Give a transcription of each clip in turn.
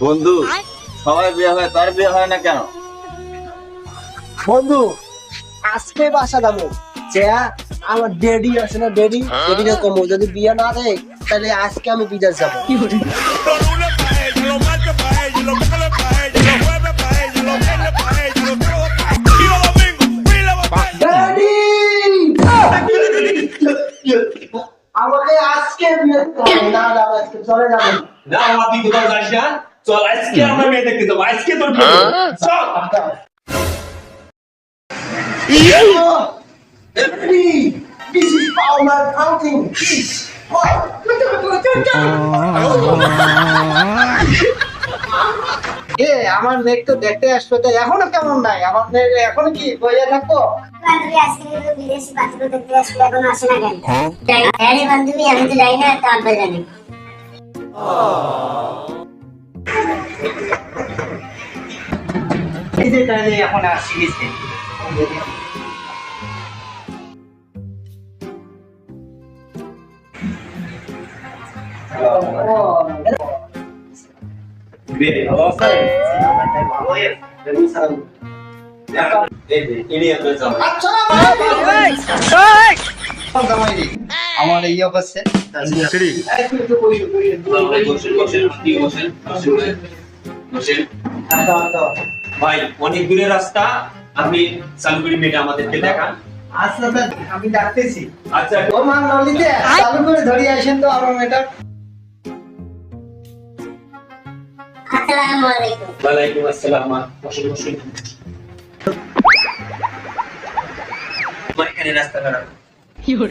বন্ধু সবাই বিয়ে হয় তার বিয়ে হয় না কেন বন্ধু আজকে বাসা যাব যে আমার ডেডি আছে না ডেডি ডেডিকে কমো যদি বিয়ে না দেয় তাহলে আজকে আমি বিদেশ যাব আমাকে আজকে বিয়ে। না আজকে চলে যাবেন না আমার কোথাও যাস না চল আজকে আমরা মেয়ে দেখতে যাব। আজকে তোর বিয়ে দেবো। চল daddy this is power counting please এ আমার মেঘ তো দেখতে আসবে তো এখনও কেমন নাই? আমার মেঘ এখনও কি বইয়া থাকব? বান্ধবী আজকে বিদেশি পাত্র দেখতে আসলে এখন আসে না কেন? হ্যাঁ। রে বান্ধবী আমি তো জানি না তো আব্বা জানি। যে তাহলে এখন আসি গেছে। আমার এই অবস্থা বসেন, বসেন, বসেন, বসেন, বসেন। ভাই অনেক দূরের রাস্তা। আপনি করে মেয়েটা আমাদেরকে দেখান। আচ্ছা স্যার আমি ডাকতেছি। আচ্ছা। ও মা নলিতে চালু করে ধরিয়ে আসেন তো আমার মেয়েটা আসসালামু আলাইকুম। ওয়ালাইকুম আসসালাম মা। বসুন বসুন। মা এখানে রাস্তা খারাপ। মা,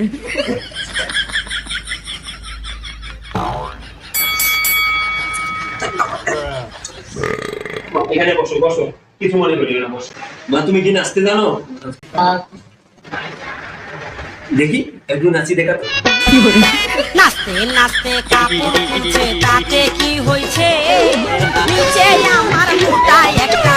এখানে বসো বসো। কিছু মনে করিও না বসো। মা তুমি কি নাচতে জানো? দেখি একটু নাচি দেখা তো। নাচতে নাচতে কাপড় খুলছে তাতে কি হয়েছে? নিচে আমার মোটা একটা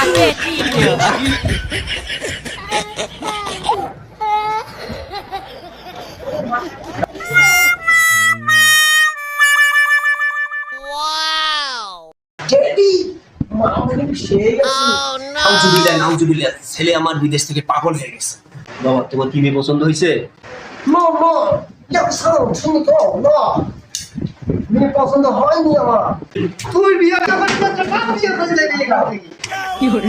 নাউজুবিল্লাহ নাউজুবিল্লাহ ছেলে আমার বিদেশ থেকে পাগল হয়ে গেছে। বাবা তোমার কি মেয়ে পছন্দ হয়েছে? নো নো সাউন্ড শুনি তো না মেয়ে পছন্দ হয়নি আমার। তুই বিয়ে বিয়ে করে